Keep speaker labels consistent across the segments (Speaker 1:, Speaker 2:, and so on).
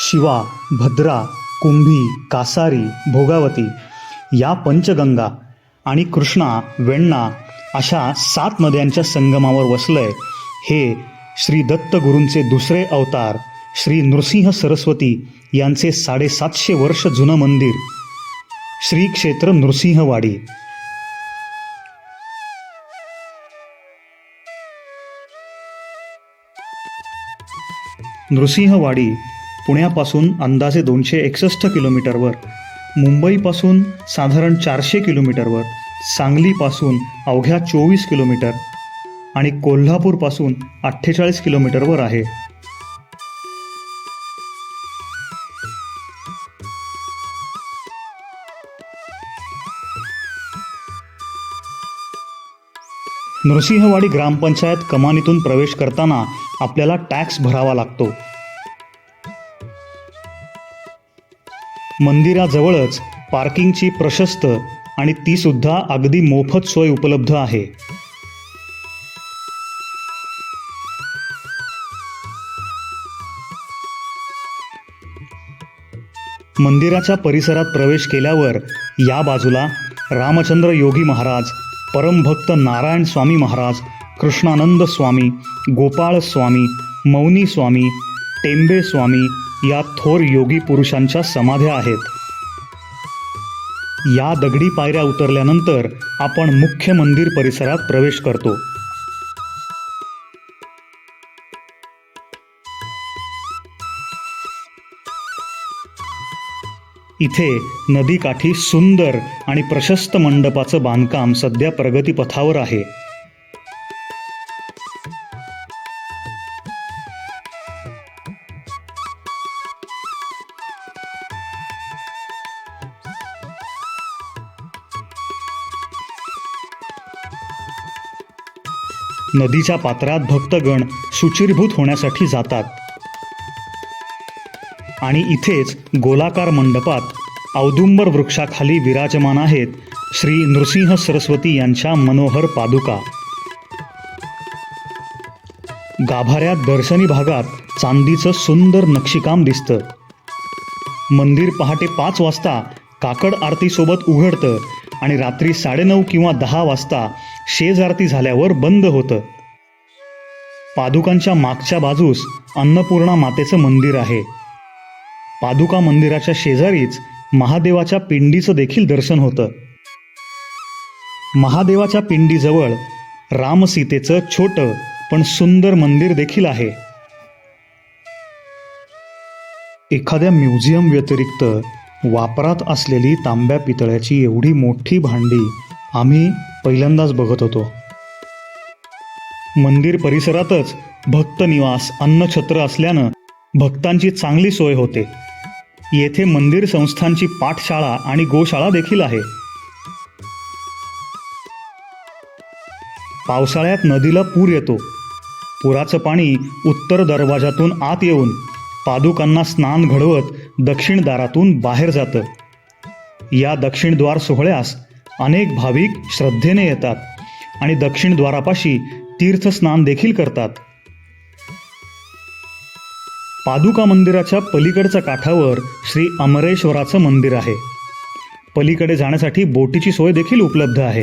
Speaker 1: शिवा भद्रा कुंभी कासारी भोगावती या पंचगंगा आणि कृष्णा वेण्णा अशा सात नद्यांच्या संगमावर वसलंय. हे श्री दत्तगुरूंचे दुसरे अवतार श्री नृसिंह सरस्वती यांचे साडेसातशे वर्ष जुनं मंदिर. श्री क्षेत्र नृसिंहवाडी. नृसिंहवाडी पुण्यापासून अंदाजे दोनशे एकसष्ट किलोमीटरवर मुंबईपासून साधारण चारशे किलोमीटरवर सांगलीपासून अवघ्या चोवीस किलोमीटर आणि कोल्हापूरपासून अठ्ठेचाळीस किलोमीटरवर आहे. नृसिंहवाडी ग्रामपंचायत कमानीतून प्रवेश करताना आपल्याला टॅक्स भरावा लागतो. मंदिराजवळच पार्किंगची प्रशस्त आणि ती सुद्धा अगदी मोफत सोय उपलब्ध आहे. मंदिराच्या परिसरात प्रवेश केल्यावर या बाजूला रामचंद्र योगी महाराज परमभक्त नारायण स्वामी महाराज कृष्णानंद स्वामी गोपाळ स्वामी मौनी स्वामी टेंबे स्वामी या थोर योगी पुरुषांच्या समाध्या आहेत. या दगडी पायऱ्या उतरल्यानंतर आपण मुख्य मंदिर परिसरात प्रवेश करतो. इथे नदीकाठी सुंदर आणि प्रशस्त मंडपाचं बांधकाम सध्या प्रगतीपथावर आहे. नदीच्या पात्रात भक्तगण शुचिरभूत होण्यासाठी जातात. आणि इथेच गोलाकार मंडपात औदुंबर वृक्षाखाली विराजमान आहेत श्री नृसिंह सरस्वती यांच्या मनोहर पादुका. गाभाऱ्यात दर्शनी भागात चांदीचं सुंदर नक्षीकाम दिसतं. मंदिर पहाटे पाच वाजता काकड आरतीसोबत उघडतं आणि रात्री साडेनऊ किंवा दहा वाजता शेज आरती झाल्यावर बंद होतं. पादुकांच्या मागच्या बाजूस अन्नपूर्णा मातेचं मंदिर आहे. पादुका मंदिराच्या शेजारीच महादेवाच्या पिंडीचं देखील दर्शन होतं. महादेवाच्या पिंडीजवळ रामसीतेचं छोटं पण सुंदर मंदिर देखील आहे. एखाद्या म्युझियम व्यतिरिक्त वापरात असलेली तांब्या पितळ्याची एवढी मोठी भांडी आम्ही पहिल्यांदाच बघत होतो. मंदिर परिसरातच भक्त निवास अन्नछत्र असल्यानं भक्तांची चांगली सोय होते. येथे मंदिर संस्थांची पाठशाळा आणि गोशाळा देखील आहे. पावसाळ्यात नदीला पूर येतो. पुराचं पाणी उत्तर दरवाजातून आत येऊन पादुकांना स्नान घडवत दक्षिण दारातून बाहेर जातं. या दक्षिण द्वार सोहळ्यास अनेक भाविक श्रद्धेने येतात आणि दक्षिण द्वारापाशी तीर्थस्नान देखील करतात. पादुका मंदिराच्या पलीकडच्या काठावर श्री अमरेश्वराचं मंदिर आहे. पलीकडे जाण्यासाठी बोटीची सोय देखील उपलब्ध आहे.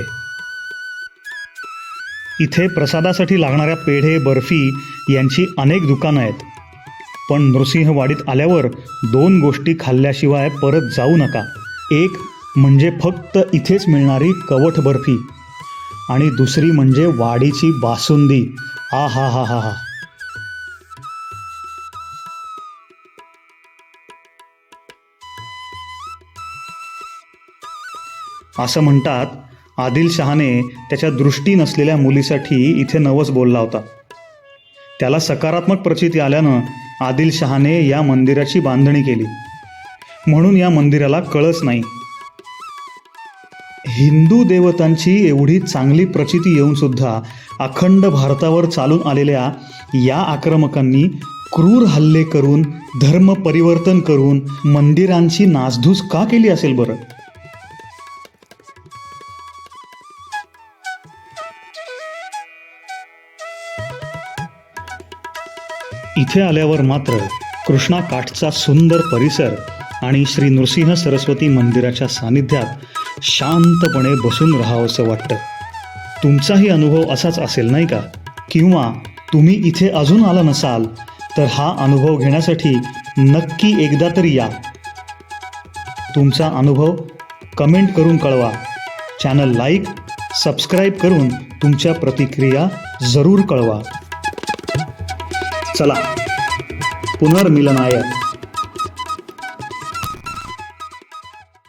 Speaker 1: इथे प्रसादासाठी लागणाऱ्या पेढे बर्फी यांची अनेक दुकानं आहेत. पण नृसिंहवाडीत आल्यावर दोन गोष्टी खाल्ल्याशिवाय परत जाऊ नका. एक म्हणजे फक्त इथेच मिळणारी कवठ बर्फी. आणि दुसरी म्हणजे वाडीची बासुंदी. आ हा हा हा हा. असं म्हणतात आदिलशहाने त्याच्या दृष्टी नसलेल्या मुलीसाठी इथे नवस बोलला होता. त्याला सकारात्मक प्रचिती आल्यानं आदिलशहाने या मंदिराची बांधणी केली. म्हणून या मंदिराला कळस नाही. हिंदू देवतांची एवढी चांगली प्रचिती येऊन सुद्धा अखंड भारतावर चालून आलेल्या या आक्रमकांनी क्रूर हल्ले करून धर्म परिवर्तन करून मंदिरांची नासधूस का केली असेल बरं? इथे आल्यावर मात्र कृष्णा काठचा सुंदर परिसर आणि श्री नृसिंह सरस्वती मंदिराच्या सानिध्यात शांतपणे बसून राहावंसं वाटतं. तुमचाही अनुभव असाच असेल नाही का? किंवा तुम्ही इथे अजून आला नसाल तर हा अनुभव घेण्यासाठी नक्की एकदा तरी या. तुमचा अनुभव कमेंट करून कळवा. चॅनल लाईक सबस्क्राईब करून तुमच्या प्रतिक्रिया जरूर कळवा. चला पुनर्मिलनाय.